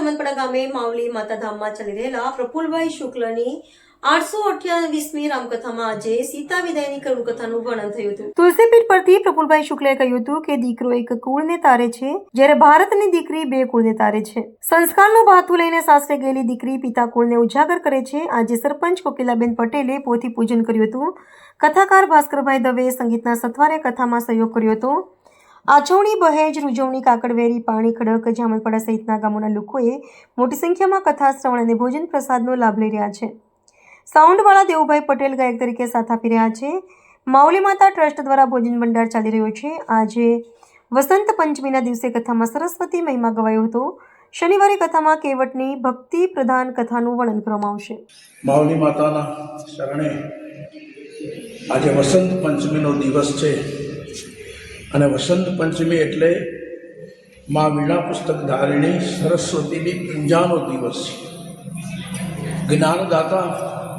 જમનપડા ગામે માવલી માતાધામમાં ચાલી રહેલા પ્રફુલભાઈ શુક્લની આઠસો અઠ્યાવીસમી રામકથામાં આજે સીતા વિદાયની કરુણ કથાનું વર્ણન થયું હતું. તુલસીપીઠ પરથી પ્રફુલભાઈ શુક્લે કહ્યું હતું કે દીકરો એક કુળને તારે છે, જ્યારે ભારતની દીકરી બે કુળને તારે છે. સંસ્કારનું ભાથું લઈને સાસરે ગયેલી દીકરી પિતા કુળને ઉજાગર કરે છે. આજે સરપંચ કોકિલાબેન પટેલે પોથી પૂજન કર્યું હતું. કથાકાર ભાસ્કરભાઈ દવે સંગીતના સથવારે કથામાં સહયોગ કર્યો હતો. આચવણી બહેજ રૂજવણી, કાકડવેરી, પાણી ખડક જામલપડા સહિતના ગામોના લોકોએ મોટી સંખ્યામાં કથા, શ્રવણ અને ભોજન પ્રસાદનો લાભ લઈ રહ્યા છે. સાઉન્ડવાળા દેવુભાઈ પટેલ ગાયક તરીકે સાથ આપી રહ્યા છે. માઉલી માતા ટ્રસ્ટ દ્વારા ભોજન ભંડાર ચાલી રહ્યો છે. આજે વસંત પંચમીના દિવસે કથામાં સરસ્વતી મહિમા ગવાયો હતો. શનિવારે કથામાં કેવટની ભક્તિ પ્રધાન કથાનું વર્ણન કરવામાં આવશે. માઉલી માતાના શરણે આજે વસંત પંચમીનો દિવસ છે. અને વસંત પંચમી એટલે મા વીણા પુસ્તક ધારિણી સરસ્વતીની પૂજાનો દિવસ છે. જ્ઞાનદાતા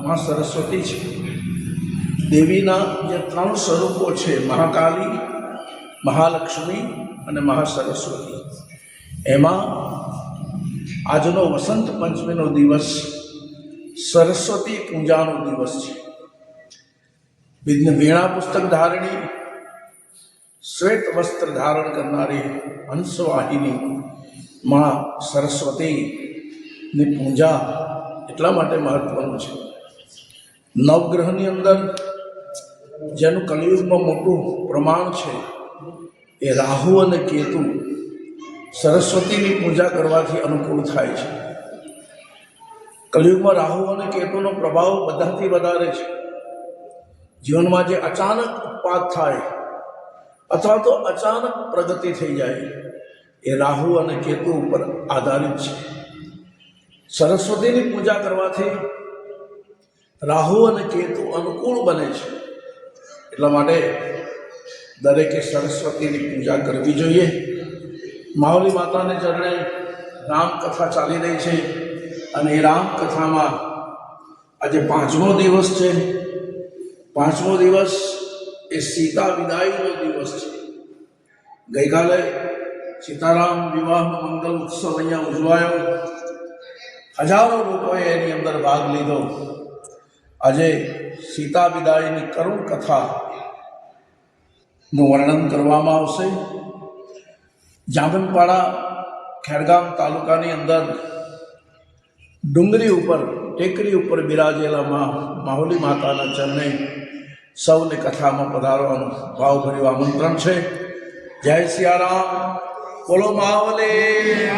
મા સરસ્વતી છે. દેવીના જે ત્રણ સ્વરૂપો છે, મહાકાલી, મહાલક્ષ્મી અને મહાસરસ્વતી. એમાં આજનો વસંત પંચમીનો દિવસ સરસ્વતી પૂજાનો દિવસ છે. વીણા પુસ્તક ધારણી શ્વેત વસ્ત્ર ધારણ કરનારી હંસવાહિની માં સરસ્વતીની પૂજા એટલા માટે મહત્વનું છે. નવગ્રહની અંદર જેનું કલિયુગમાં મોટું પ્રમાણ છે એ રાહુ અને કેતુ સરસ્વતીની પૂજા કરવાથી અનુકૂળ થાય છે. કલિયુગમાં રાહુ અને કેતુનો પ્રભાવ બધાથી વધારે છે. જીવનમાં જે અચાનક ઉત્પાદ થાય અથવા તો અચાનક પ્રગતિ થઈ જાય. એ રાહુ અને કેતુ ઉપર આધારિત છે. સરસ્વતીની પૂજા કરવાથી રાહુ અને કેતુ અનુકૂળ બને છે. એટલા માટે દરેકે સરસ્વતીની પૂજા કરવી જોઈએ. માવલી માતાને ચરણે રામકથા ચાલી રહી છે અને એ રામકથામાં આજે પાંચમો દિવસ છે. પાંચમો દિવસ એ સીતા વિદાયનો દિવસ છે. ગઈકાલે સીતારામ વિવાહનો મંગલ ઉત્સવ અહીંયા ઉજવાયો. હજારો લોકોએ એની અંદર ભાગ લીધો. આજે સીતા વિદાયની કરુણ કથા વર્ણન કરવામાં આવશે. જામનપાડા ખેડગામ તાલુકાની અંદર ડુંગરી ઉપર, ટેકરી ઉપર બિરાજેલા માહોલી માતાના ચરણે સૌને કથામાં પધારવાનું ભાવભર્યું આમંત્રણ છે. જય સિયારામ. બોલો માવલે.